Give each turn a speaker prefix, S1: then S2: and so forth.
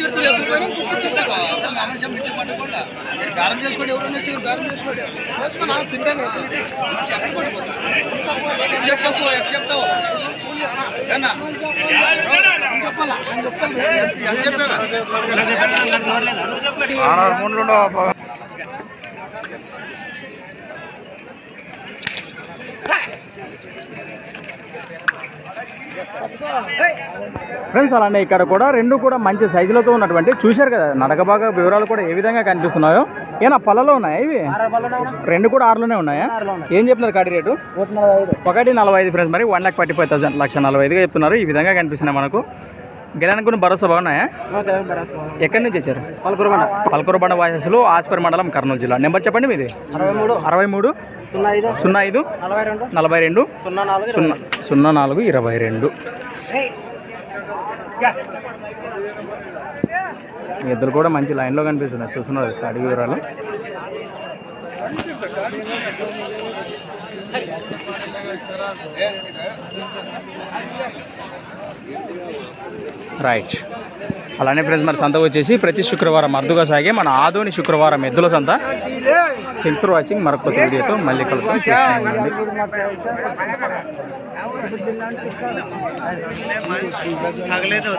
S1: చిరుతలు ఎదుర్కొని కుట్టించుంటారు మనుషం ఇంటి పట్టకుండా మీరు గారం చేసుకోండి ఎవరైనా సరే గారం చేసుకోండి చేసుకుని ఆ తింటాను చెప్పు పడిపోతుంది ఎట్లా చెప్పు ఎట్లా చెప్తావు ఏనా చెప్పాలా ఎంత చెప్పావా
S2: ఫ్రెండ్స్ అలానే ఇక్కడ కూడా రెండు కూడా మంచి సైజులతో ఉన్నటువంటి చూశారు కదా నడక బాగా వివరాలు కూడా ఏ విధంగా కనిపిస్తున్నాయో. ఏనా పళ్ళలో ఉన్నాయా ఇవి? రెండు కూడా ఆరులోనే ఉన్నాయా? ఏం చెప్తున్నారు కాడి రేటు? ఒకటి నలభై ఐదు ఫ్రెండ్స్ మరి one lakh forty five thousand లక్ష నలభై ఐదుగా చెప్తున్నారు. ఈ విధంగా కనిపిస్తున్నాయి మనకు. గెలానికి కొన్ని భరోసా బాగున్నాయా? ఎక్కడి నుంచి వచ్చారు? పల్కూరుబండ పల్కూరుబండ వాసస్సులు ఆస్పర్ మండలం కర్నూలు జిల్లా. నెంబర్ చెప్పండి మీది?
S1: అరవై మూడు.
S2: అరవై మూడు.
S1: సున్నా ఐదు? నలభై రెండు? సున్నా నాలుగు
S2: సున్నా నాలుగు ఇరవై రెండు. ఇద్దరు కూడా మంచి లైన్లో కనిపిస్తున్నాయి చూస్తున్నారు అడిగి వివరాలు. రైట్. అలానే ఫ్రెండ్స్ మరి సంత వచ్చేసి ప్రతి శుక్రవారం అరుదుగా సాగే మన ఆదోని శుక్రవారం ఎద్దుల సంత. థ్యాంక్స్ ఫర్ వాచింగ్ మరొక కొత్త వీడియోతో మళ్ళీ కలుగుతాం
S1: తగలేదు